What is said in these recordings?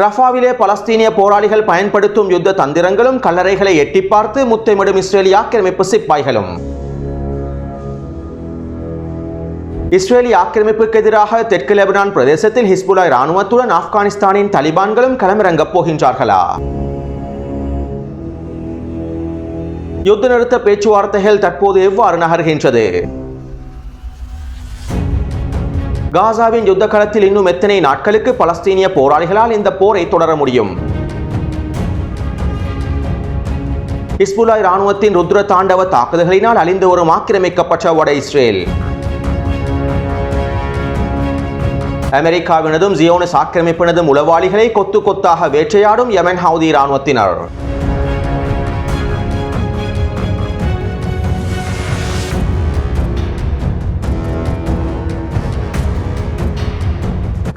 ரஃபாவிலே பலஸ்தீனிய போராளிகள் பயன்படுத்தும் யுத்த தந்திரங்களும் கல்லறைகளை எட்டி பார்த்து முத்தமிடும் இஸ்ரேலிய ஆக்கிரமிப்பு சிப்பாய்களும். இஸ்ரேலிய ஆக்கிரமிப்புக்கு எதிராக தெற்கு லெபனான் பிரதேசத்தில் ஹிஸ்புலா இராணுவத்துடன் ஆப்கானிஸ்தானின் தலிபான்களும் களமிறங்கப் போகின்றார்களா? யுத்த நிறுத்த பேச்சுவார்த்தைகள் தற்போது எவ்வாறு நகர்கின்றது? காசாவின் யுத்த களத்தில் இன்னும் எத்தனை நாட்களுக்கு பலஸ்தீனிய போராளிகளால் இந்த போரை தொடர முடியும்? ஹிஸ்புல்லா இராணுவத்தின் ருத்ர தாண்டவ தாக்குதல்களினால் அழிந்து வரும் ஆக்கிரமிக்கப்பட்ட வட இஸ்ரேல். அமெரிக்காவினதும் ஜியோனிஸ் ஆக்கிரமிப்பினதும் உளவாளிகளை கொத்து கொத்தாக வேட்டையாடும் யமன் ஹவுதி இராணுவத்தினர்.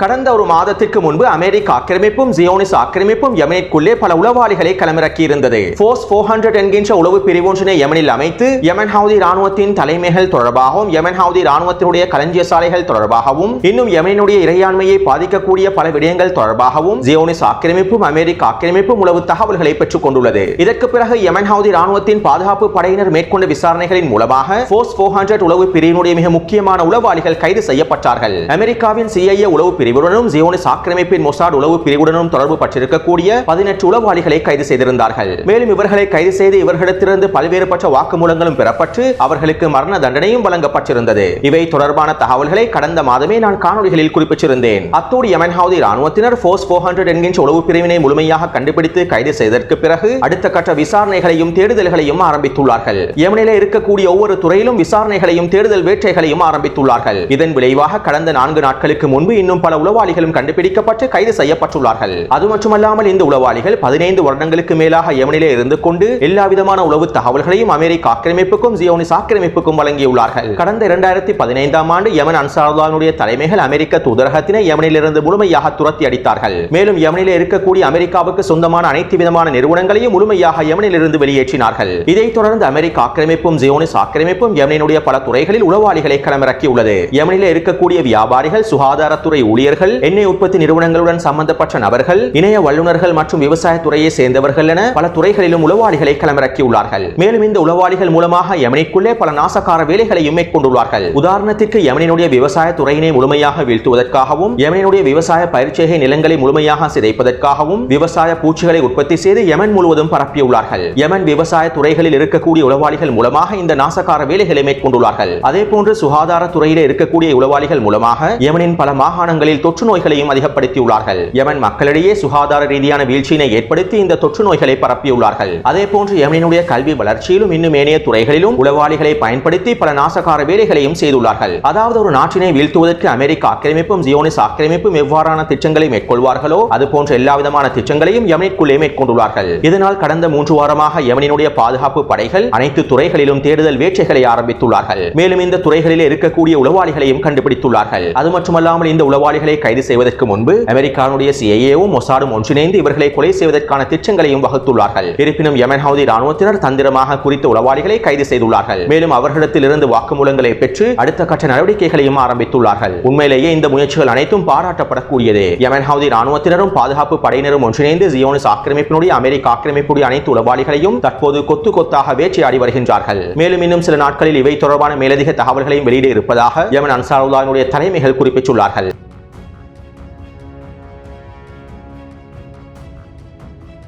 கடந்த ஒரு மாதத்திற்கு முன்பு அமெரிக்க ஆக்கிரமிப்பும் ஜியோனிஸ் ஆக்கிரமிப்பும் யமனிற்குள்ளே பல உளவாளிகளை களமிறக்கியிருந்தது. போர்ஸ் போர் ஹண்ட்ரட் என்கின்ற உளவு பிரிவொன்றினை யமனில் அமைத்து யமன் ஹவுதி ராணுவத்தின் தலைமைகள் தொடர்பாகவும் யமன் ஹவுதி ராணுவத்தினுடைய களஞ்சிய சாலைகள் தொடர்பாகவும் இன்னும் யமனுடைய இறையாண்மையை பாதிக்கக்கூடிய பல விடயங்கள் தொடர்பாகவும் ஜியோனிஸ் ஆக்கிரமிப்பும் அமெரிக்க ஆக்கிரமிப்பும் உளவு தகவல்களை பெற்றுக் கொண்டுள்ளது. இதற்கு பிறகு யமன் ஹவுதி ராணுவத்தின் பாதுகாப்பு படையினர் மேற்கொண்ட விசாரணைகளின் மூலமாக போர்ஸ் போர் ஹண்ட்ரட் உளவு பிரிவினுடைய மிக முக்கியமான உளவாளிகள் கைது செய்யப்பட்டார்கள். அமெரிக்காவின் சிஐஏ உளவு பிரிவு பிரிவுடனும் ஜியோனிஸ் ஆக்கிரமிப்பின் மொசாட் உளவு பிரிவுடனும் தொடர்பு பட்டிருக்கக்கூடிய பதினெட்டு உளவாளிகளை கைது செய்திருந்தார்கள். மேலும் இவர்களை கைது செய்து இவர்களிடத்திலிருந்து பல்வேறுபட்ட வாக்குமூலங்களும் பெறப்பட்டு அவர்களுக்கு மரண தண்டனையும் வழங்கப்பட்டிருந்தது. இவை தொடர்பான தகவல்களை கடந்த மாதமே நான் காணொலிகளில் குறிப்பிட்டிருந்தேன். அத்தோடு யமன் ஹவுதி ராணுவத்தினர் போர்ஸ் போர் ஹண்ட்ரட் என்கின்ற உளவு பிரிவினை முழுமையாக கண்டுபிடித்து கைது செய்ததற்கு பிறகு அடுத்த கட்ட விசாரணைகளையும் தேடுதல்களையும் ஆரம்பித்துள்ளார்கள். யமனிலே இருக்கக்கூடிய ஒவ்வொரு துறையிலும் விசாரணைகளையும் தேடுதல் வேட்டைகளையும் ஆரம்பித்துள்ளார்கள். இதன் விளைவாக கடந்த நான்கு நாட்களுக்கு முன்பு இன்னும் பல உளவாளிகளும் கண்டுபிடிக்கப்பட்டு கைது செய்யப்பட்டுள்ளார்கள். அது மட்டுமல்லாமல் இந்த உளவாளிகள் பதினைந்து வருடங்களுக்கு மேலாக யமனிலே இருந்து கொண்டு எல்லா விதமான உளவு தகவல்களையும் அமெரிக்க ஆக்கிரமிப்புக்கும் ஜியோனிஸ் ஆக்கிரமிப்புக்கும் வழங்கியுள்ளார்கள். கடந்த இரண்டாயிரத்தி பதினைந்தாம் ஆண்டு யமன் அன்சாருல்லானுடைய தலைமைகள் அமெரிக்க தூதரகத்தினை யமனிலிருந்து முழுமையாக துரத்தி அடித்தார்கள். மேலும் யமனிலே இருக்கக்கூடிய அமெரிக்காவுக்கு சொந்தமான அனைத்து விதமான நிறுவனங்களையும் முழுமையாக யமனிலிருந்து வெளியேற்றினார்கள். இதைத் தொடர்ந்து அமெரிக்க ஆக்கிரமிப்பும் ஜியோனிஸ் ஆக்கிரமிப்பும் யமனினுடைய பல துறைகளில் உளவாளிகளை களமிறக்கியுள்ளது. யமனிலே இருக்கக்கூடிய வியாபாரிகள் சுகாதாரத்துறை ஊழியர் ஊழியர்கள் எண்ணெய் உற்பத்தி நிறுவனங்களுடன் சம்பந்தப்பட்ட நபர்கள் இணைய வல்லுநர்கள் மற்றும் விவசாய துறையை சேர்ந்தவர்கள் என பல துறைகளிலும் உளவாளிகளை களமிறக்கியுள்ளார்கள். மேலும் இந்த உளவாளிகள் மூலமாக யமனிக்குள்ளே பல நாசகார வேலைகளையும் மேற்கொண்டுள்ளார்கள். உதாரணத்திற்கு யமனினுடைய விவசாய துறையினை முழுமையாக வீழ்த்துவதற்காகவும் யமனினுடைய விவசாய பயிற்சிகை நிலங்களை முழுமையாக சிதைப்பதற்காகவும் விவசாய பூச்சிகளை உற்பத்தி செய்து யமன் முழுவதும் பரப்பியுள்ளார்கள். யமன் விவசாய துறைகளில் இருக்கக்கூடிய உளவாளிகள் மூலமாக இந்த நாசகார வேலைகளை மேற்கொண்டுள்ளார்கள். அதே போன்று சுகாதார துறையிலே இருக்கக்கூடிய உளவாளிகள் மூலமாக யமனின் பல மாகாணங்களில் தொற்று நோய்களையும் அதிகப்படுத்தியுள்ளார்கள். யமன் மக்களிடையே சுகாதார ரீதியான வீழ்ச்சியினை ஏற்படுத்தி இந்த தொற்று நோய்களை பரப்பியுள்ளார்கள். அதே போன்று யமனினுடைய கல்வி வளர்ச்சியிலும் இன்னும் ஏனைய துறைகளிலும் உளவாளிகளை பயன்படுத்தி பல நாசகார வேலைகளையும் செய்துள்ளார்கள். அதாவது ஒரு நாட்டினை வீழ்த்துவதற்கு அமெரிக்க ஆக்கிரமிப்பும் ஜியோனிஸ் ஆக்கிரமிப்பும் எவ்வாறான திட்டங்களை மேற்கொள்வார்களோ அது போன்ற எல்லா விதமான திட்டங்களையும் யமனிற்குள்ளே மேற்கொண்டுள்ளார்கள். இதனால் கடந்த மூன்று வாரமாக யமனினுடைய பாதுகாப்பு படைகள் அனைத்து துறைகளிலும் தேடுதல் வேட்டைகளை ஆரம்பித்துள்ளார்கள். மேலும் இந்த துறைகளிலே இருக்கக்கூடிய உளவாளிகளையும் கண்டுபிடித்துள்ளார்கள். அது மட்டுமல்லாமல் இந்த உளவாளிகளை கைது செய்வதற்கு முன்பு அமெரிக்காவுடைய சிஐஏவும் மொசாடும் ஒன்றிணைந்து இவர்களை கொலை செய்வதற்கான திட்டங்களையும் வகுத்துள்ளார்கள். இருப்பினும் யமன் ஹவுதி ராணுவத்தினர் தந்திரமாக குறித்த உளவாளிகளை கைது செய்துள்ளார்கள். மேலும் அவர்களிடத்தில் இருந்து வாக்குமூலங்களை பெற்று அடுத்த கட்ட நடவடிக்கைகளையும் ஆரம்பித்துள்ளார்கள். உண்மையிலேயே இந்த முயற்சிகள் அனைத்தும் பாராட்டப்படக்கூடியது. யமன் ஹவுதி ராணுவத்தினரும் பாதுகாப்பு படையினரும் ஒன்றிணைந்து ஜியோனிஸ் ஆக்கிரமிப்பினுடைய அமெரிக்க ஆக்கிரமிப்புடைய அனைத்து உளவாளிகளையும் தற்போது கொத்து கொத்தாக வேட்டையாடி வருகின்றார்கள். மேலும் இன்னும் சில நாட்களில் இவை தொடர்பான மேலதிக தகவல்களையும் வெளியிட இருப்பதாக யமன் அன்சாருல்லாவினுடைய தலைமைகள் குறிப்பிட்டுள்ளார்கள்.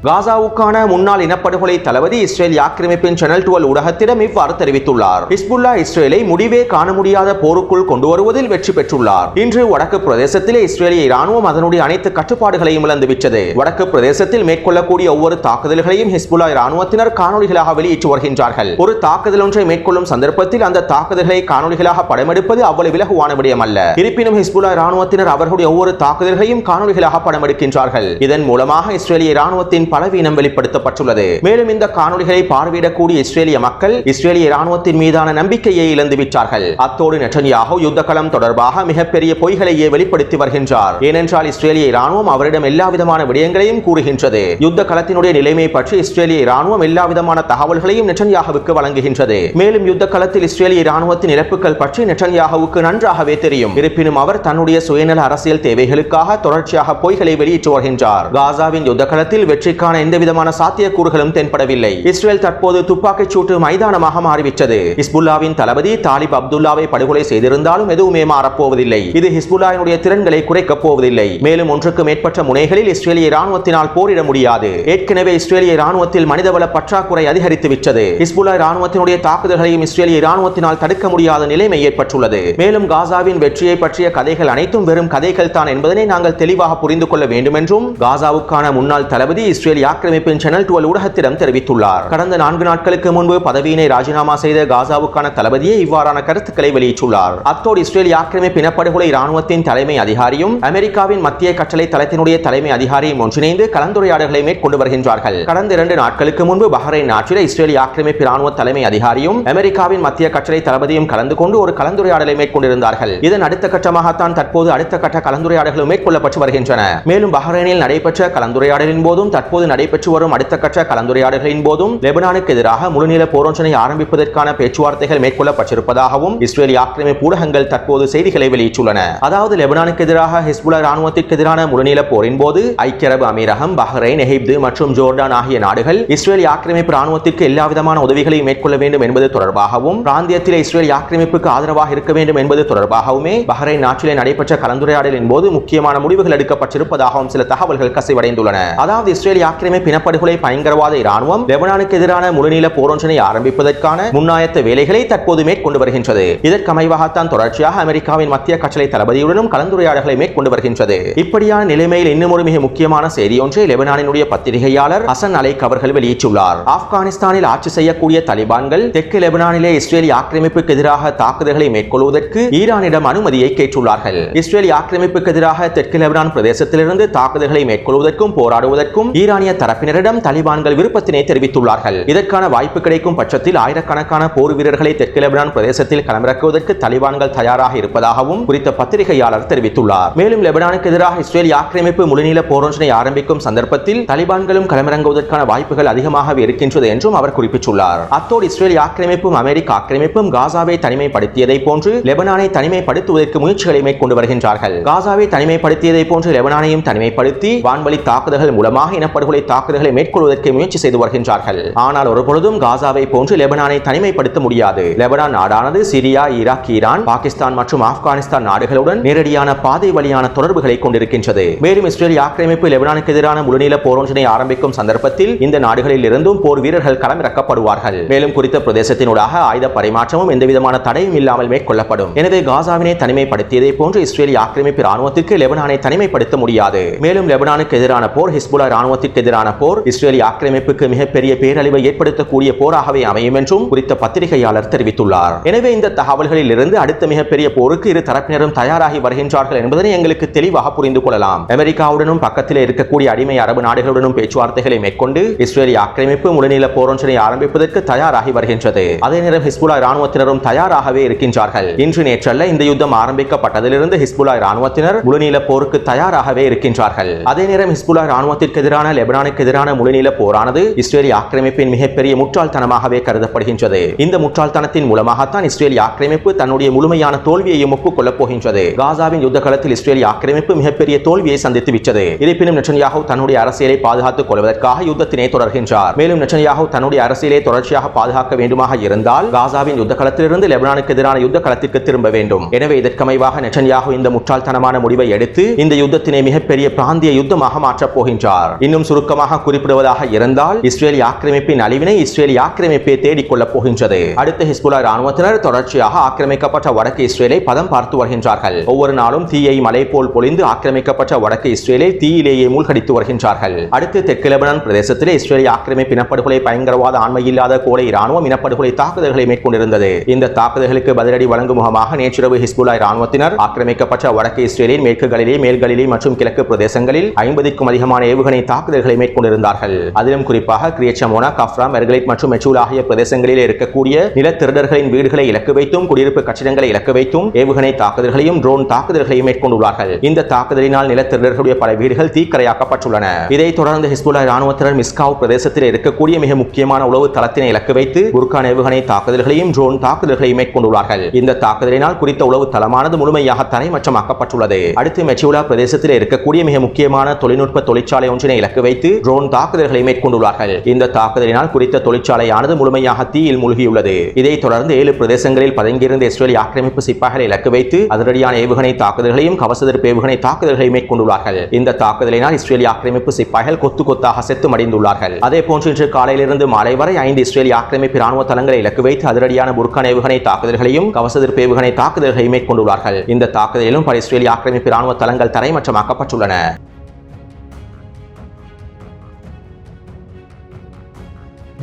காசாவுக்கான முன்னாள் இனப்படுகொலை தளபதி இஸ்ரேல் ஆக்கிரமிப்பின் சேனல் டுவெல் ஊடகத்திடம் இவ்வாறு தெரிவித்துள்ளார். ஹிஸ்புல்லா இஸ்ரேலை முடிவே காண முடியாத போருக்குள் கொண்டு வருவதில் வெற்றி பெற்றுள்ளார். இன்று வடக்கு பிரதேசத்திலே இஸ்ரேலிய இராணுவம் அதனுடைய அனைத்து கட்டுப்பாடுகளையும் இழந்துவிட்டது வடக்கு பிரதேசத்தில் மேற்கொள்ளக்கூடிய ஒவ்வொரு தாக்குதல்களையும் ஹிஸ்புல்லா இராணுவத்தினர் காணொலிகளாக வெளியிட்டு வருகின்றார்கள். ஒரு தாக்குதல் ஒன்றை மேற்கொள்ளும் சந்தர்ப்பத்தில் அந்த தாக்குதல்களை காணொலிகளாக படமெடுப்பது அவ்வளவு இலகுவான விடயம் அல்ல இருப்பினும் ஹிஸ்புல்லா இராணுவத்தினர் அவர்களுடைய ஒவ்வொரு தாக்குதல்களையும் காணொலிகளாக படமெடுக்கின்றார்கள். இதன் மூலமாக இஸ்ரேலிய இராணுவத்தின் பலவீனம் வெளிப்படுத்தப்பட்டுள்ளது. மேலும் இந்த காணொளிகளை பார்வையிடக்கூடிய இஸ்ரேலிய மக்கள் இஸ்ரேலிய ராணுவத்தின் மீதான நம்பிக்கையை இழந்து விட்டார்கள். அத்தோடு நெட்டன்யாகு யுத்தகலம் தொடர்பாக மிகப்பெரிய பொய்களையே வெளிப்படுத்தி வருகின்றார். ஏனென்றால் இஸ்ரேலிய ராணுவம் அவரிடம் எல்லா விதமான விடயங்களையும் கூறுகின்றது. யுத்த களத்தினுடைய நிலைமை பற்றி இஸ்ரேலிய ராணுவம் எல்லா விதமான தகவல்களையும் நெட்டன்யாகவுக்கு வழங்குகின்றது. மேலும் யுத்த களத்தில் இஸ்ரேலிய ராணுவத்தின் இழப்புகள் பற்றி நெட்டன்யாகவுக்கு நன்றாகவே தெரியும். இருப்பினும் அவர் தன்னுடைய சுயநல அரசியல் தேவைகளுக்காக தொடர்ச்சியாக பொய்களை வெளியிட்டு வருகின்றார். காசாவின் யுத்த களத்தில் வெற்றிக்கான எந்தவிதமான சாத்தியக்கூறுகளும் தென்படவில்லை. இஸ்ரேல் தற்போது துப்பாக்கிச் சூட்டு மைதானமாக மாறிவிட்டது. ஹிஸ்புல்லாவின் தளபதி தாலிப் அப்துல்லாவை படுகொலை செய்திருந்தாலும் எதுவுமே மாறப்போவதில்லை. இது ஹிஸ்புல்லாவினுடைய திறன்களை குறைக்கப் போவதில்லை. மேலும் ஒன்றுக்கு மேற்பட்ட முனைகளில் இஸ்ரேலிய ராணுவத்தினால் போரிட முடியாது. ஏற்கனவே இஸ்ரேலிய இராணுவத்தில் மனிதவள பற்றாக்குறை அதிகரித்து விட்டது. ஹிஸ்புல்லா இராணுவத்தினுடைய தாக்குதல்களையும் இஸ்ரேலிய இராணுவத்தினால் தடுக்க முடியாத நிலைமை ஏற்பட்டுள்ளது. மேலும் காசாவின் வெற்றியை பற்றிய கதைகள் அனைத்தும் வெறும் கதைகள் தான் என்பதனை நாங்கள் தெளிவாக புரிந்து கொள்ள வேண்டும் என்றும் காசாவுக்கான முன்னாள் தளபதி இஸ்ரேல் ஆக்கிரமிப்பின் சேனல் டுவெல் ஊடகத்திடம் தெரிவித்துள்ளார். கடந்த நான்கு நாட்களுக்கு முன்பு பதவியினை ராஜினாமா செய்த காசாவுக்கான தளபதியே இவ்வாறான கருத்துக்களை வெளியிட்டுள்ளார். அத்தோடு இஸ்ரேல் ஆக்கிரமிப்பு இனப்படுகொலை இராணுவத்தின் தலைமை அதிகாரியும் அமெரிக்காவின் மத்திய கட்டளை தளத்தினுடைய தலைமை அதிகாரியும் ஒன்றிணைந்து கலந்துரையாடல்களை மேற்கொண்டு வருகின்றார்கள். கடந்த இரண்டு நாட்களுக்கு முன்பு பஹ்ரைன் நாட்டில் இஸ்ரேல் ஆக்கிரமிப்பு ராணுவ தலைமை அதிகாரியும் அமெரிக்காவின் மத்திய கட்டளை தளபதியும் கலந்து கொண்டு ஒரு கலந்துரையாடலை மேற்கொண்டிருந்தார்கள். இதன் அடுத்த கட்டமாகத்தான் தற்போது அடுத்த கட்ட கலந்துரையாடல்கள் மேற்கொள்ளப்பட்டு வருகின்றன. மேலும் பஹ்ரைனில் நடைபெற்ற கலந்துரையாடலின் போதும் தற்போது தற்போது நடைபெற்று வரும் அடுத்த கட்ட கலந்துரையாடல்களின் போதும் லெபனானுக்கு எதிராக முழுநீள போரொன்றினை ஆரம்பிப்பதற்கான பேச்சுவார்த்தைகள் மேற்கொள்ளப்பட்டிருப்பதாகவும் இஸ்ரேலிய ஆக்கிரமிப்பு ஊடகங்கள் தற்போது செய்திகளை வெளியிட்டுள்ளன. அதாவது லெபனானுக்கு எதிராக ஹிஸ்புலா ராணுவத்திற்கு எதிரான முழுநீள போரின் போது ஐக்கிய அரபு அமீரகம் பஹ்ரைன் எகிப்து மற்றும் ஜோர்டான் ஆகிய நாடுகள் இஸ்ரேலிய ஆக்கிரமிப்பு ராணுவத்திற்கு எல்லாவிதமான உதவிகளையும் மேற்கொள்ள வேண்டும் என்பது தொடர்பாகவும் பிராந்தியத்தில் இஸ்ரேல் ஆக்கிரமிப்புக்கு ஆதரவாக இருக்க வேண்டும் என்பது தொடர்பாகவுமே பஹ்ரைன் நாட்டிலே நடைபெற்ற கலந்துரையாடலின் போது முக்கியமான முடிவுகள் எடுக்கப்பட்டிருப்பதாகவும் சில தகவல்கள் கசிவடைந்துள்ளன. அதாவது இஸ்ரேல் ஆக்கிரமிப்பு இனப்படுகொலை பயங்கரவாத இராணுவம் லெபனானுக்கு எதிரான முழுநீள போரொன்றினை ஆரம்பிப்பதற்கான முன்னாயத்த வேலைகளை தற்போது மேற்கொண்டு வருகின்றது. இதற்கமைவாகத்தான் தொடர்ச்சியாக அமெரிக்காவின் மத்திய கட்டளை தளபதியுடனும் கலந்துரையாடல்களை மேற்கொண்டு வருகின்றது. இப்படியான நிலைமையில் இன்னும் ஒரு மிக முக்கியமான செய்தி ஒன்றை லெபனானினுடைய பத்திரிகையாளர் ஹசன் அலைக் அவர்கள் வெளியிட்டுள்ளார். ஆப்கானிஸ்தானில் ஆட்சி செய்யக்கூடிய தலிபான்கள் தெற்கு லெபனானிலே இஸ்ரேலி ஆக்கிரமிப்புக்கு எதிராக தாக்குதல்களை மேற்கொள்வதற்கு ஈரானிடம் அனுமதியை கேட்டுள்ளார்கள். இஸ்ரேலி ஆக்கிரமிப்புக்கு எதிராக தெற்கு லெபனான் பிரதேசத்திலிருந்து தாக்குதல்களை மேற்கொள்வதற்கும் போராடுவதற்கும் ஈரான் ஈரானிய தரப்பினரிடம் தலிபான்கள் விருப்பத்தினை தெரிவித்துள்ளார்கள். இதற்கான வாய்ப்பு கிடைக்கும் பட்சத்தில் ஆயிரக்கணக்கான போர் வீரர்களை தெற்கு லெபனான் பிரதேசத்தில் களமிறக்குவதற்கு தலிபான்கள் தயாராக இருப்பதாகவும் குறித்த பத்திரிகையாளர் தெரிவித்துள்ளார். மேலும் லெபனானுக்கு எதிராக இஸ்ரேல் ஆக்கிரமிப்பு முழுநீள போரோசனை ஆரம்பிக்கும் சந்தர்ப்பத்தில் தலிபான்களும் களமிறங்குவதற்கான வாய்ப்புகள் அதிகமாகவே இருக்கின்றது என்றும் அவர் குறிப்பிட்டுள்ளார். அத்தோடு இஸ்ரேல் ஆக்கிரமிப்பும் அமெரிக்க ஆக்கிரமிப்பும் காசாவை தனிமைப்படுத்தியதை போன்று லெபனானை தனிமைப்படுத்துவதற்கு முயற்சிகளை மேற்கொண்டு வருகின்றார்கள். காசாவை தனிமைப்படுத்தியதை போன்று லெபனானையும் தனிமைப்படுத்தி வான்வழி தாக்குதல்கள் மூலமாக படுகொலை தாக்குதல்களை மேற்கொள்வதற்கு முயற்சி செய்து வருகின்றார்கள். ஆனால் ஒருபொழுதும் காசாவை போன்று லெபனானை தனிமைப்படுத்த முடியாது. லெபனான் நாடானது சிரியா ஈராக் ஈரான் பாகிஸ்தான் மற்றும் ஆப்கானிஸ்தான் நாடுகளுடன் நேரடியான பாதை வழியான தொடர்புகளை கொண்டிருக்கின்றது. மேலும் இஸ்ரேல் ஆக்கிரமிப்பு லெபனானுக்கு எதிரான முழுநீள போரொன்றினை ஆரம்பிக்கும் சந்தர்ப்பத்தில் இந்த நாடுகளில் இருந்தும் போர் வீரர்கள் களமிறக்கப்படுவார்கள். மேலும் குறித்த பிரதேசத்தினூடாக ஆயுத பரிமாற்றமும் எந்தவிதமான தடையும் இல்லாமல் மேற்கொள்ளப்படும். எனவே காசாவினை தனிமைப்படுத்தியதை போன்று இஸ்ரேலிய ஆக்கிரமிப்பு ராணுவத்திற்கு லெபனானை தனிமைப்படுத்த முடியாது. மேலும் லெபனானுக்கு எதிரான போர் ஹிஸ்புல்லா ராணுவத்திற்கு எதிரான போர் இஸ்ரேலிய ஆக்கிரமிப்புக்கு மிகப்பெரிய பேரழிவை ஏற்படுத்தக்கூடிய போராகவே அமையும் என்றும் குறித்த பத்திரிகையாளர் தெரிவித்துள்ளார். எனவே இந்த தகவல்களில் இருந்து அடுத்த மிகப்பெரிய போருக்கு இரு தரப்பினரும் தயாராகி வருகின்றார்கள் என்பதனை எங்களுக்கு தெளிவாக புரிந்து கொள்ளலாம். அமெரிக்காவுடனும் பக்கத்திலே இருக்கக்கூடிய அடிமை அரபு நாடுகளுடனும் பேச்சுவார்த்தைகளை மேற்கொண்டு இஸ்ரேலிய ஆக்கிரமிப்பு முழுநில போரொன்றினை ஆரம்பிப்பதற்கு தயாராகி வருகின்றது. அதே நேரம் ஹிஸ்புல்லா இராணுவத்தினரும் தயாராகவே இருக்கின்றார்கள். இன்று நேற்றல்ல இந்த யுத்தம் ஆரம்பிக்கப்பட்டதிலிருந்து ஹிஸ்புல்லா இராணுவத்தினர் முழுநீள போருக்கு தயாராகவே இருக்கின்றார்கள். அதே நேரம் ஹிஸ்புல்லா இராணுவத்திற்கு எதிரான லெபனானுக்கு எதிரான முழுநீள போரானது இஸ்ரேலிய ஆக்கிரமிப்பின் மிகப்பெரிய முற்றாள்தனமாகவே கருதப்படுகின்றது. இந்த முற்றாள்தனத்தின் மூலமாகத்தான் இஸ்ரேலிய ஆக்கிரமிப்பு தன்னுடைய முழுமையான தோல்வியையும் ஒப்புக்கொள்ளப் போகின்றது. காசாவின் யுத்த களத்தில் இஸ்ரேலிய ஆக்கிரமிப்பு மிகப்பெரிய தோல்வியை சந்தித்து விட்டது. இருப்பினும் நெட்டன்யாகு தன்னுடைய அரசியலை பாதுகாத்துக் கொள்வதற்காக யுத்தத்தினை தொடர்கின்றார். மேலும் நெட்டன்யாகு தன்னுடைய அரசியலை தொடர்ச்சியாக பாதுகாக்க வேண்டுமாக இருந்தால் காசாவின் யுத்த களத்திலிருந்து லெபனானுக்கு எதிரான யுத்த களத்திற்கு திரும்ப வேண்டும். எனவே இதற்கமைவாக நெட்டன்யாகு இந்த முற்றாள்தனமான முடிவை எடுத்து இந்த யுத்தத்தினை மிகப்பெரிய பிராந்திய யுத்தமாக மாற்றப் போகின்றார். இன்னும் சுருக்கமாக குறிப்பிடுவதாக இருந்தால் இஸ்ரேலிய ஆக்கிரமிப்பின் அழிவினை இஸ்ரேலிய ஆக்கிரமிப்பை தேடிக்கொள்ளப் போகின்றது. அடுத்த ஹிஸ்புல்லா ராணுவத்தினர் தொடர்ச்சியாக ஆக்கிரமிக்கப்பட்ட வடக்கு இஸ்ரேலை பதம் பார்த்து வருகின்றார்கள். ஒவ்வொரு நாளும் தீயை மலை போல் பொழிந்து ஆக்கிரமிக்கப்பட்ட வடக்கு இஸ்ரேலை தீயிலேயே மூழ்கடித்து வருகின்றார்கள். அடுத்து தெற்கு லெபனான் பிரதேசத்திலே இஸ்ரேலிய ஆக்கிரமிப்பு இனப்படுகொலை பயங்கரவாத ஆண்மையில்லாத கோடை ராணுவம் இனப்படுகொலை தாக்குதல்களை மேற்கொண்டிருந்தது. இந்த தாக்குதல்களுக்கு பதிலடி வழங்கும் முகமாக நேற்றிரவு ஹிஸ்புல்லா ராணுவத்தினர் ஆக்கிரமிக்கப்பட்ட வடக்கு இஸ்ரேலின் மேற்கு கலிலே மற்றும் கிழக்கு பிரதேசங்களில் ஐம்பதுக்கும் அதிகமான ஏவுகணை தாக்குதல் தாக்குதல்களை மேற்கொண்டிருந்தார்கள். அதிலும் குறிப்பாக கிரியச்சமோனா கஃப்ராம் மெர்கலைட் மற்றும் மெச்சூல் ஆகிய பிரதேசங்களில் இருக்கக்கூடிய நிலத்திருடர்களின் வீடுகளை இலக்கு வைத்தும் குடியிருப்பு கட்டிடங்களை இலக்கு வைத்தும் ஏவுகணை தாக்குதல்களையும் ட்ரோன் தாக்குதல்களையும் மேற்கொண்டுள்ளார்கள். இந்த தாக்குதலினால் நிலத்திருடர்களுடைய பல வீடுகள் தீக்கரையாக்கப்பட்டுள்ளன. இதைத் தொடர்ந்து ஹிஸ்புல்லா ராணுவத்தினர் மிஸ்காவ் பிரதேசத்தில் இருக்கக்கூடிய மிக முக்கியமான உளவு தளத்தினை இலக்கு வைத்து குர்கான் ஏவுகணை தாக்குதல்களையும் ட்ரோன் தாக்குதல்களையும் மேற்கொண்டுள்ளார்கள். இந்த தாக்குதலினால் குறித்த உளவு தளமானது முழுமையாக தரைமற்றமாக்கப்பட்டுள்ளது அடுத்து மெச்சுலா பிரதேசத்தில் இருக்கக்கூடிய மிக முக்கியமான தொழில்நுட்ப தொழிற்சாலை ஒன்றினை இலக்கு வைத்து ட்ரோன் தாக்குதல்களை மேற்கொண்டுள்ளார்கள். இந்த தாக்குதலினால் குறித்த தொழிற்சாலையானது முழுமையாக தீயில் மூழ்கியுள்ளது. இதைத் தொடர்ந்து ஏழு பிரதேசங்களில் பதுங்கியிருந்த இஸ்ரேலிய ஆக்கிரமிப்பு சிப்பாய்களை இலக்கு வைத்து அதிரடியான ஏவுகணை தாக்குதல்களையும் கவசதற்கு ஏவுகணை தாக்குதல்களை மேற்கொண்டுள்ளார்கள். இந்த தாக்குதலினால் இஸ்ரேலிய ஆக்கிரமிப்பு சிப்பாய்கள் கொத்து கொத்தாக செத்து மடிந்துள்ளார்கள் அதே போன்று இன்று காலையிலிருந்து மாலை வரை ஐந்து இஸ்ரேலிய ஆக்கிரமிப்பு ராணுவ தளங்களை இலக்கு வைத்து அதிரடியான புர்கான் ஏவுகணை தாக்குதல்களையும் கவசதற்கு ஏவுகணை தாக்குதல்களை மேற்கொண்டுள்ளார்கள். இந்த தாக்குதலிலும் பல இஸ்ரேலிய ஆக்கிரமிப்பு ராணுவ தளங்கள் தரைமற்றமாக்கப்பட்டுள்ளன.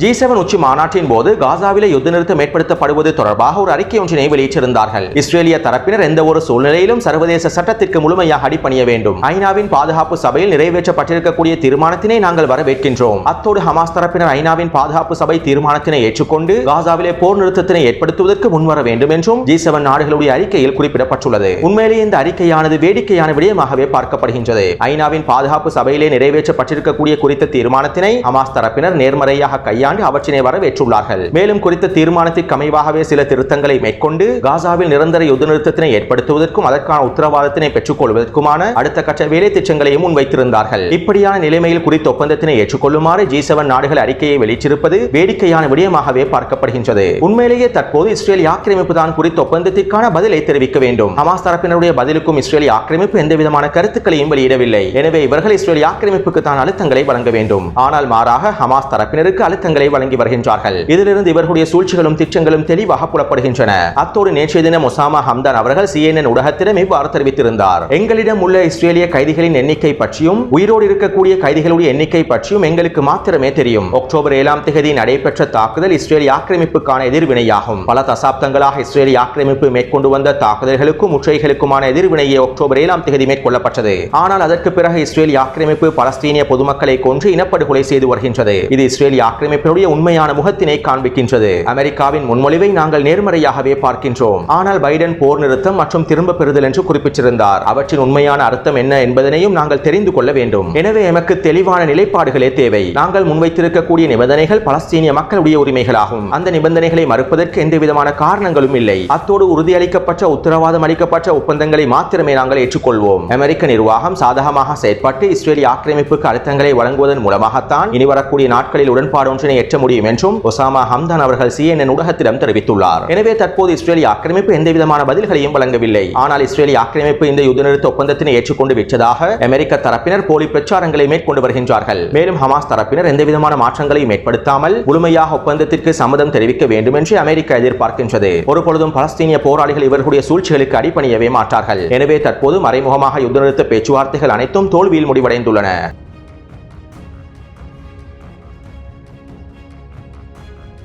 ஜி செவன் உச்சி மாநாட்டின் போது காசாவிலே யுத்த நிறுத்தம் ஏற்படுத்தப்படுவது தொடர்பாக ஒரு அறிக்கை ஒன்றினை வெளியிட்டிருந்தார்கள். இஸ்ரேலிய தரப்பினர் எந்த ஒரு சூழ்நிலையிலும் சர்வதேச சட்டத்திற்கு முழுமையாக அடிப்பணிய வேண்டும். ஐநாவின் பாதுகாப்பு சபையில் நிறைவேற்றப்பட்டிருக்கக்கூடிய தீர்மானத்தினை நாங்கள் வரவேற்கின்றோம். அத்தோடு ஹமாஸ் தரப்பினர் ஐநாவின் பாதுகாப்பு சபை தீர்மானத்தினை ஏற்றுக்கொண்டு காசாவிலே போர் நிறுத்தத்தினை ஏற்படுத்துவதற்கு முன்வர வேண்டும் என்றும் ஜி செவன் நாடுகளுடைய அறிக்கையில் குறிப்பிடப்பட்டுள்ளது. உண்மையிலேயே இந்த அறிக்கையானது வேடிக்கையான விடயமாகவே பார்க்கப்படுகின்றது. ஐநாவின் பாதுகாப்பு சபையிலே நிறைவேற்றப்பட்டிருக்கக்கூடிய குறித்த தீர்மானத்தினை ஹமாஸ் தரப்பினர் நேர்மறையாக கையாண்டு அவற்றினை வரவேற்றுள்ளார்கள். மேலும் குறித்த தீர்மானத்திற்கு அமைவாகவே சில திருத்தங்களை மேற்கொண்டு காசாவில் நிரந்தர யுத்த நிறுத்தத்தினை ஏற்படுத்துவதற்கும் அதற்கான உத்தரவாதத்தினை பெற்றுக் கொள்வதற்குமான அடுத்த கட்ட வேலை திட்டங்களையும் முன்வைத்திருந்தார்கள். இப்படியான நிலைமையில் குறித்த ஒப்பந்தத்தினை ஏற்றுக்கொள்ளுமாறு ஜி செவன் நாடுகள் அறிக்கையை வெளியிட்டிருப்பது வேடிக்கையான விடயமாகவே பார்க்கப்படுகின்றது. உண்மையிலேயே தற்போது இஸ்ரேல் ஆக்கிரமிப்பு தான் குறித்த ஒப்பந்தத்திற்கான பதிலை தெரிவிக்க வேண்டும். ஹமாஸ் தரப்பினருடைய பதிலுக்கும் இஸ்ரேல் ஆக்கிரமிப்பு எந்த விதமான கருத்துக்களையும் வெளியிடவில்லை. எனவே இவர்கள் இஸ்ரேல் ஆக்கிரமிப்புக்கு தான் அழுத்தங்களை வழங்க வேண்டும். ஆனால் மாறாக ஹமாஸ் தரப்பினருக்கு அழுத்தங்கள் வழங்கி வருகின்றார்கள். இதிலிருந்து இவர்களுடைய சூழ்ச்சிகளும் திட்டங்களும் தெளிவாக புலப்படுகின்றன. அத்தோடு நேற்றைய தினம் ஒசாமா ஹம்தான் அவர்கள் சிஎன்என் ஊடகத்திடம் இவ்வாறு தெரிவித்திருந்தார். எங்களிடம் உள்ள இஸ்ரேலிய கைதிகளின் எண்ணிக்கை பற்றியும் உயிரோடு இருக்கக்கூடிய கைதிகளுடைய எண்ணிக்கை பற்றியும் எங்களுக்கு மாத்திரமே தெரியும். அக்டோபர் ஏழாம் தேதி நடைபெற்ற தாக்குதல் இஸ்ரேலிய ஆக்கிரமிப்புக்கான எதிர்வினையாகும். பல தசாப்தங்களாக இஸ்ரேலிய ஆக்கிரமிப்பு மேற்கொண்டு வந்த தாக்குதல்களுக்கும் முற்றைகளுக்குமான எதிர்வினையை அக்டோபர் ஏழாம் தேதி மேற்கொள்ளப்பட்டது. ஆனால் அதற்கு பிறகு இஸ்ரேலிய ஆக்கிரமிப்பு பலஸ்தீனிய பொதுமக்களை கொன்று இனப்படுகொலை செய்து வருகின்றது. இது இஸ்ரேலிய அவர்களுடைய உண்மையான முகத்தினை காண்பிக்கின்றது. அமெரிக்காவின் முன்மொழிவை நாங்கள் நேர்மறையாகவே பார்க்கின்றோம். ஆனால் பைடன் போர் நிறுத்தம் மற்றும் திரும்ப பெறுதல் என்று குறிப்பிட்டிருந்தார். அவற்றின் உண்மையான அர்த்தம் என்ன என்பதனையும் நாங்கள் தெரிந்து கொள்ள வேண்டும். எனவே எமக்கு தெளிவான நிலைப்பாடுகளே தேவை. நாங்கள் முன்வைத்திருக்கக்கூடிய நிபந்தனைகள் பலஸ்தீனிய மக்களுடைய உரிமைகளாகும். அந்த நிபந்தனைகளை மறுப்பதற்கு எந்த விதமான காரணங்களும் இல்லை. அத்தோடு உறுதியளிக்கப்பட்ட உத்தரவாதம் அளிக்கப்பட்ட ஒப்பந்தங்களை மாத்திரமே நாங்கள் ஏற்றுக்கொள்வோம். அமெரிக்க நிர்வாகம் சாதகமாக செயற்பட்டு இஸ்ரேலிய ஆக்கிரமிப்புக்கு அழுத்தங்களை வழங்குவதன் மூலமாகத்தான் இனி வரக்கூடிய நாட்களில் உடன்பாடு ஒன்றினை எட்ட முடியும் என்றும் ஒசாமா ஹம்தான் அவர்கள் சிஎன்என் ஊடகத்திடம் தெரிவித்துள்ளார். எனவே தற்போது இஸ்ரேலிய ஆக்கிரமிப்பு எந்தவிதமான பதில்களையும் வழங்கவில்லை. ஆனால் இஸ்ரேலிய ஆக்கிரமிப்பு இந்த யுத்த நிறுத்த ஒப்பந்தத்தினை ஏற்றுக்கொண்டு விட்டதாக அமெரிக்க தரப்பினர் போலி பிரச்சாரங்களை மேற்கொண்டு வருகின்றார்கள். மேலும் ஹமாஸ் தரப்பினர் எந்தவிதமான மாற்றங்களையும் ஏற்படுத்தாமல் முழுமையாக ஒப்பந்தத்திற்கு சம்மதம் தெரிவிக்க வேண்டும் என்று அமெரிக்கா எதிர்பார்க்கின்றது. ஒருபொழுதும் பலஸ்தீனிய போராளிகள் இவர்களுடைய சூழ்ச்சிகளுக்கு அடிப்பணியவே மாட்டார்கள். எனவே தற்போது மறைமுகமாக யுத்த நிறுத்த பேச்சுவார்த்தைகள் அனைத்தும் தோல்வியில் முடிவடைந்துள்ளன.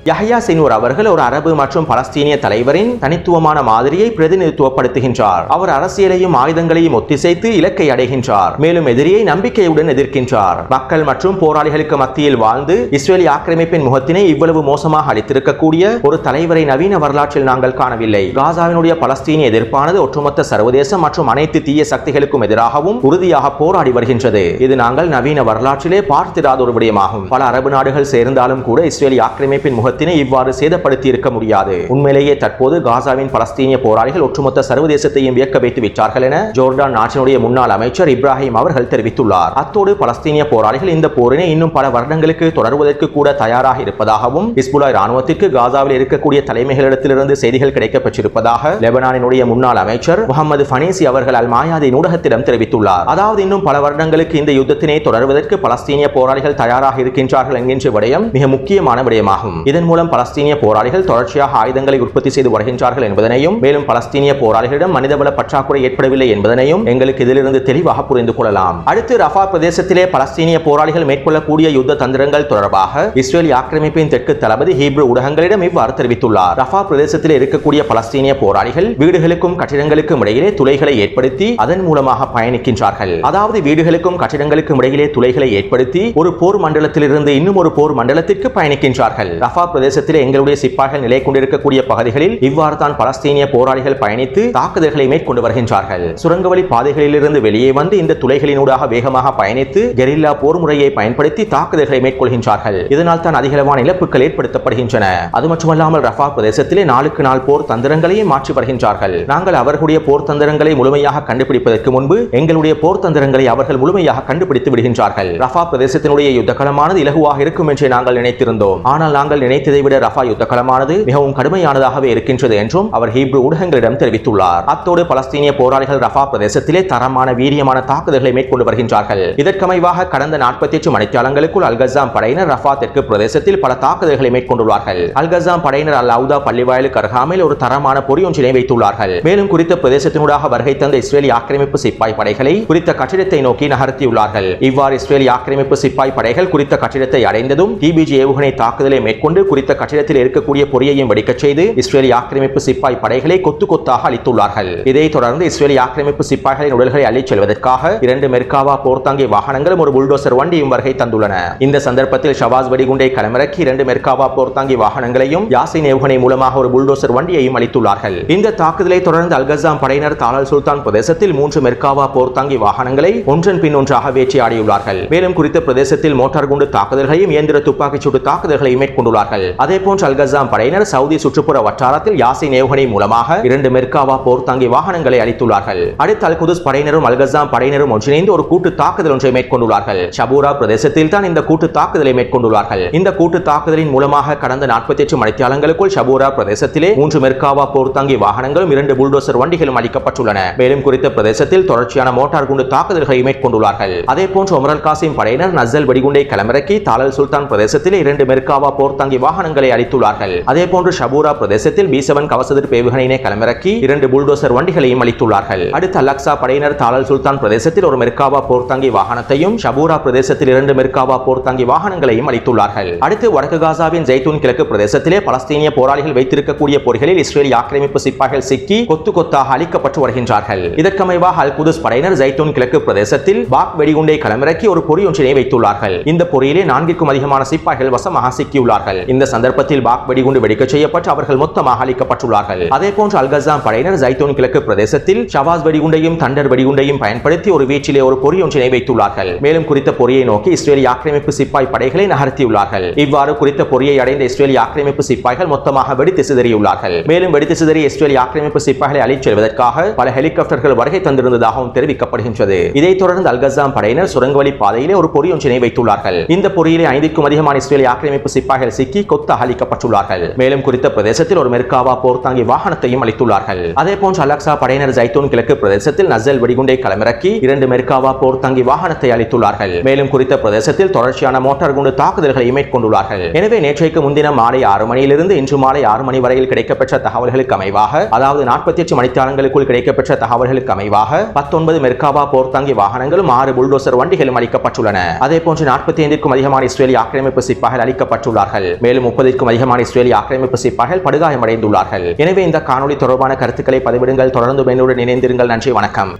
யஹ்யா சினூர் அவர்கள் ஒரு அரபு மற்றும் பலஸ்தீனிய தலைவரின் தனித்துவமான மாதிரியை பிரதிநிதித்துவப்படுத்துகின்றார். அவர் அரசியலையும் ஆயுதங்களையும் ஒத்திசைத்து இலக்கை அடைகின்றார். மேலும் எதிரியை நம்பிக்கையுடன் எதிர்க்கின்றார். மக்கள் மற்றும் போராளிகளுக்கு மத்தியில் வாழ்ந்து இஸ்ரேலி ஆக்கிரமிப்பின் முகத்தினை இவ்வளவு மோசமாக அளித்திருக்கக்கூடிய ஒரு தலைவரை நவீன வரலாற்றில் நாங்கள் காணவில்லை. காசாவினுடைய பலஸ்தீனிய எதிர்ப்பானது ஒட்டுமொத்த சர்வதேச மற்றும் அனைத்து தீய சக்திகளுக்கும் எதிராகவும் உறுதியாக போராடி வருகின்றது. இது நாங்கள் நவீன வரலாற்றிலே பார்த்திராத ஒரு விடயமாகும். பல அரபு நாடுகள் சேர்ந்தாலும் கூட இஸ்ரேலிய ஆக்கிரமிப்பின் முகத்தினை இவ்வாறு சேதப்படுத்தி இருக்க முடியாது. உண்மையிலேயே தற்போது காசாவின் பலஸ்தீனிய போராளிகள் ஒட்டுமொத்த சர்வதேசத்தையும் வியக்க வைத்து விட்டார்கள் என ஜோர்டான் நாட்டினுடைய முன்னாள் அமைச்சர் இப்ராஹிம் அவர்கள் தெரிவித்துள்ளார். அத்தோடு பலஸ்தீனிய போராளிகள் இந்த போரினை இன்னும் பல வருடங்களுக்கு தொடர்வதற்கு கூட தயாராக இருப்பதாகவும் இஸ்புல்லா ராணுவத்திற்கு காசாவில் இருக்கக்கூடிய தலைமைகளிடத்திலிருந்து செய்திகள் கிடைக்கப்பெற்றிருப்பதாக லெபனானினுடைய முன்னாள் அமைச்சர் முகமது ஃபனீசி அவர்கள் அல் மாயாதி ஊடகத்திடம் தெரிவித்துள்ளார். அதாவது இன்னும் பல வருடங்களுக்கு இந்த யுத்தத்தினை தொடர்வதற்கு பலஸ்தீனிய போராளிகள் தயாராக இருக்கின்றார்கள் என்கின்ற விடயம் மிக முக்கியமான விடயமாகும். இதன் இதன் மூலம் பலஸ்தீனிய போராளிகள் தொடர்ச்சியாக ஆயுதங்களை உற்பத்தி செய்து வருகின்றார்கள் என்பதனையும் மேலும் பலஸ்தீனிய போராளிகளிடம் மனிதவள பற்றாக்குறை ஏற்படவில்லை என்பதனையும் எங்களுக்கு இதிலிருந்து தெளிவாக புரிந்து கொள்ளலாம். அடுத்து ரஃபா பிரதேசத்திலே பலஸ்தீனிய போராளிகள் மேற்கொள்ளக்கூடிய யுத்த தந்திரங்கள் தொடர்பாக இஸ்ரேல் ஆக்கிரமிப்பின் தெற்கு தளபதி ஹீப்ரு ஊடகங்களிடம் இவ்வாறு தெரிவித்துள்ளார். ரஃபா பிரதேசத்தில் இருக்கக்கூடிய பலஸ்தீனிய போராளிகள் வீடுகளுக்கும் கட்டிடங்களுக்கும் இடையிலே துளைகளை ஏற்படுத்தி அதன் மூலமாக பயணிக்கின்றார்கள். அதாவது வீடுகளுக்கும் கட்டிடங்களுக்கும் இடையிலே துளைகளை ஏற்படுத்தி ஒரு போர் மண்டலத்திலிருந்து இன்னும் ஒரு போர் மண்டலத்திற்கு பயணிக்கின்றார்கள். ரஃபா பிரதேசத்தில் எங்களுடைய சிப்பாய்கள் நிலை கொண்டிருக்கக்கூடிய பகுதிகளில் இவ்வாறு தான் பலஸ்தீனிய போராளிகள் பயணித்து தாக்குதல்களை மேற்கொண்டு வருகின்றார்கள். சுரங்கவழி பாதைகளிலிருந்து வெளியே வந்து இந்த துளைகளினூடாக வேகமாக பயணித்து கெரில்லா போர் முறையை பயன்படுத்தி தாக்குதல்களை மேற்கொள்கின்றார்கள். இதனால் தான் அதிகளவான இழப்புகள் ஏற்படுத்தப்படுகின்றன. அது மட்டுமல்லாமல் ரஃபா பிரதேசத்திலே நாளுக்கு நாள் போர் தந்திரங்களையும் மாற்றி வருகின்றார்கள். நாங்கள் அவர்களுடைய போர் தந்திரங்களை முழுமையாக கண்டுபிடிப்பதற்கு முன்பு எங்களுடைய போர் தந்திரங்களை அவர்கள் முழுமையாக கண்டுபிடித்து விடுகின்றார்கள். ரஃபா பிரதேசத்தினுடைய யுத்தகலமானது இலகுவாக இருக்கும் என்று நாங்கள் நினைத்திருந்தோம். ஆனால் நாங்கள் நினைத்ததை விட ரஃபா யுத்த களமானது மிகவும் கடுமையானதாகவே இருக்கின்றது என்றும் அவர் ஹீப்ரு ஊடகங்களிடம் தெரிவித்துள்ளார். அத்தோடு பலஸ்தீனிய போராளிகள் ரஃபா பிரதேசத்திலே தரமான வீரியமான தாக்குதல்களை மேற்கொண்டு வருகின்றார்கள். இதற்கமைவாக கடந்த நாற்பத்தி எட்டு மணித்தியாலங்களுக்குள் அல்கசாம் படையினர் ரஃபா தெற்கு பிரதேசத்தில் பல தாக்குதல்களை மேற்கொண்டுள்ளார்கள். அல்கசாம் படையினர் அல் அவுதா பள்ளிவாயலுக்கு அருகாமையில் ஒரு தரமான பொறியொன்றினை வைத்துள்ளார்கள். மேலும் குறித்த பிரதேசத்தினூடாக வருகை தந்த இஸ்ரேலி ஆக்கிரமிப்பு சிப்பாய் படைகளை குறித்த கட்டிடத்தை நோக்கி நகர்த்தியுள்ளார்கள். இவ்வாறு இஸ்ரேலி ஆக்கிரமிப்பு சிப்பாய் படைகள் குறித்த கட்டிடத்தை அடைந்ததும் டிபிஜி ஏவுகணை தாக்குதலை மேற்கொண்டு குறித்த கட்டிடத்தில் இருக்கக்கூடிய பொறியையும் வெடிக்கச் செய்து இஸ்ரேலி ஆக்கிரமிப்பு சிப்பாய் படைகளை கொத்து கொத்தாக அளித்துள்ளார்கள் இதைத் தொடர்ந்து இஸ்ரேலி ஆக்கிரமிப்பு சிப்பாய்களின் உடல்களை அள்ளிச் செல்வதற்காக இரண்டு மெர்காவா போர்த்தாங்கி வாகனங்களும் ஒரு புல்டோசர் வண்டியும் வருகை தந்துள்ளன. இந்த சந்தர்ப்பத்தில் ஷவாஸ் வெடிகுண்டை களமிறக்கி இரண்டு மெர்காவா போர்த்தாங்கி வாகனங்களையும் யாசின் ஏவுகணை மூலமாக ஒரு புல்டோசர் வண்டியையும் அளித்துள்ளார்கள் இந்த தாக்குதலை தொடர்ந்து அல்கசாம் படையினர் தாலால் சுல்தான் பிரதேசத்தில் மூன்று மெர்காவா போர்த்தாங்கி வாகனங்களை ஒன்றன் பின் ஒன்றாக வேற்றியாடியுள்ளார்கள் மேலும் குறித்த பிரதேசத்தில் மோட்டார் குண்டு தாக்குதல்களையும் இயந்திர துப்பாக்கிச் சூடு தாக்குதல்களையும் மேற்கொண்டுள்ளார்கள். அதே போன்று அல்கசாம் படையினர் சவுதி சுற்றுப்புற வட்டாரத்தில் யாசின் ஏவுகணை மூலமாக இரண்டு மெர்காவா போர் போர்த்தாங்கி வாகனங்களை அளித்துள்ளார்கள் அடுத்து அல் குதுஸ் படையினரும் அல்கசாம் படையினரும் ஒன்றிணைந்து ஒரு கூட்டு தாக்குதல் ஒன்றை மேற்கொண்டுள்ளார்கள். ஷபூரா பிரதேசத்தில் தான் இந்த கூட்டு தாக்குதலை மேற்கொண்டுள்ளார்கள். இந்த கூட்டு தாக்குதலின் மூலமாக கடந்த நாற்பத்தி எட்டு மணித்தியாலங்களுக்குள் ஷபூரா பிரதேசத்திலே மூன்று மெர்காவா போர் போர்த்தாங்கி வாகனங்களும் இரண்டு புல்டோசர் வண்டிகளும் அளிக்கப்பட்டுள்ளன மேலும் குறித்த பிரதேசத்தில் தொடர்ச்சியான மோட்டார் குண்டு தாக்குதல்களை மேற்கொண்டுள்ளார்கள். அதே போன்று ஒமரல் காசிம் படையினர் நசல் வெடிகுண்டை களமிறக்கி தாலல் சுல்தான் பிரதேசத்திலே இரண்டு மெர்காவா போர் போர்த்தாங்கி வாகனங்களை அளித்துள்ளார்கள். அதே போன்று ஷபூரா பிரதேசத்தில் பி செவன் கவசதிர்ப்பு ஏவுகணையினை களமிறக்கி இரண்டு புல்டோசர் வண்டிகளையும் அளித்துள்ளார்கள். அடுத்து அலக்சா படையினர் தாலல் சுல்தான் பிரதேசத்தில் ஒரு மெர்காவா போர்த்தாங்கி வாகனத்தையும் ஷபூரா பிரதேசத்தில் இரண்டு மெர்காவா போர்த்தாங்கி வாகனங்களையும் அளித்துள்ளார்கள். அடுத்து வடக்கு காசாவின் ஜெய்தூன் கிழக்கு பிரதேசத்திலே பலஸ்தீனிய போராளிகள் வைத்திருக்கக்கூடிய பொறிகளில் இஸ்ரேலி ஆக்கிரமிப்பு சிப்பாய்கள் சிக்கி கொத்து கொத்தாக அளிக்கப்பட்டு வருகின்றார்கள். இதற்கமைவாக அல் குதுஸ் படையினர் ஜைத்தூன் கிழக்கு பிரதேசத்தில் பாக் வெடிகுண்டை களமிறக்கி ஒரு பொறியொன்றினை வைத்துள்ளார்கள். இந்த பொறியிலே நான்கிற்கும் அதிகமான சிப்பாய்கள் வசமாக சிக்கியுள்ளார்கள். இந்த சந்தர்ப்பத்தில் பாக் வெடிகுண்டு வெடிக்க செய்யப்பட்டு அவர்கள் மொத்தமாக அளிக்கப்பட்டுள்ளார்கள் அதே போன்று அல்கசாம் படையினர் ஜைத்தோன் கிழக்கு பிரதேசத்தில் ஷவாஸ் வெடிகுண்டையும் தண்டர் வெடிகுண்டையும் பயன்படுத்தி ஒரு வீச்சிலே ஒரு பொறி ஒன்றினை வைத்துள்ளார்கள். மேலும் குறித்த பொறியை நோக்கி இஸ்ரேலி ஆக்கிரமிப்பு சிப்பாய் படைகளை நகர்த்தியுள்ளார்கள். இவ்வாறு குறித்த பொறியை அடைந்த இஸ்ரேலி ஆக்கிரமிப்பு சிப்பாய்கள் மொத்தமாக வெடித்து சிதறியுள்ளார்கள். மேலும் வெடித்து சிதறிய இஸ்ரேலி ஆக்கிரமிப்பு சிப்பாய்களை அழிச் செல்வதற்காக பல ஹெலிகாப்டர்கள் வருகை தந்திருந்ததாகவும் தெரிவிக்கப்படுகின்றது. இதைத் தொடர்ந்து அல்கசாம் படையினர் சுரங்கவழி பாதையிலே ஒரு பொறி ஒன்றினை வைத்துள்ளார்கள். இந்த பொறியிலே ஐந்துக்கும் அதிகமான இஸ்ரேலி ஆக்கிரமிப்பு சிப்பாய்கள் சிக்கி கொத்து அளிக்கப்பட்டுள்ளார்கள் மேலும் குறித்த பிரதேசத்தில் ஒரு மெர்காவா போர் தாங்கி வாகனத்தையும் அளித்துள்ளார்கள். அதே போன்று அலக்சா படையினர் ஜைத்தூன் கிழக்கு பிரதேசத்தில் நசல் வெடிகுண்டை களமிறக்கி இரண்டு மெர்காவா போர்த்தாங்கி வாகனத்தை அளித்துள்ளார்கள். மேலும் குறித்த பிரதேசத்தில் தொடர்ச்சியான மோட்டார் குண்டு தாக்குதல்களை மேற்கொண்டுள்ளார்கள். எனவே நேற்றைக்கு முன்தினம் மாலை ஆறு மணியிலிருந்து இன்று மாலை ஆறு மணி வரையில் கிடைக்கப்பெற்ற தகவல்களுக்கு அமைவாக அதாவது நாற்பத்தி எட்டு மணித்தாரங்களுக்குள் கிடைக்கப்பெற்ற தகவல்களுக்கு அமைவாக பத்தொன்பது மெர்காவா போர்த்தாங்கி வாகனங்களும் ஆறு புல்டோசர் வண்டிகளும் அளிக்கப்பட்டுள்ளன. அதே போன்று நாற்பத்தி ஐந்திற்கும் அதிகமான இஸ்ரேலி ஆக்கிரமிப்பு சிப்பாய்கள் அளிக்கப்பட்டுள்ளார்கள். மேலும் முப்பதிற்கும் அதிகமான இஸ்ரேலி ஆக்கிரமிப்பு சிப்பாய்கள் படுகாயமடைந்துள்ளார்கள். எனவே இந்த காணொலி தொடர்பான கருத்துக்களை பதிவிடுங்கள். தொடர்ந்து மேலுடன் இணைந்திருங்கள். நன்றி. வணக்கம்.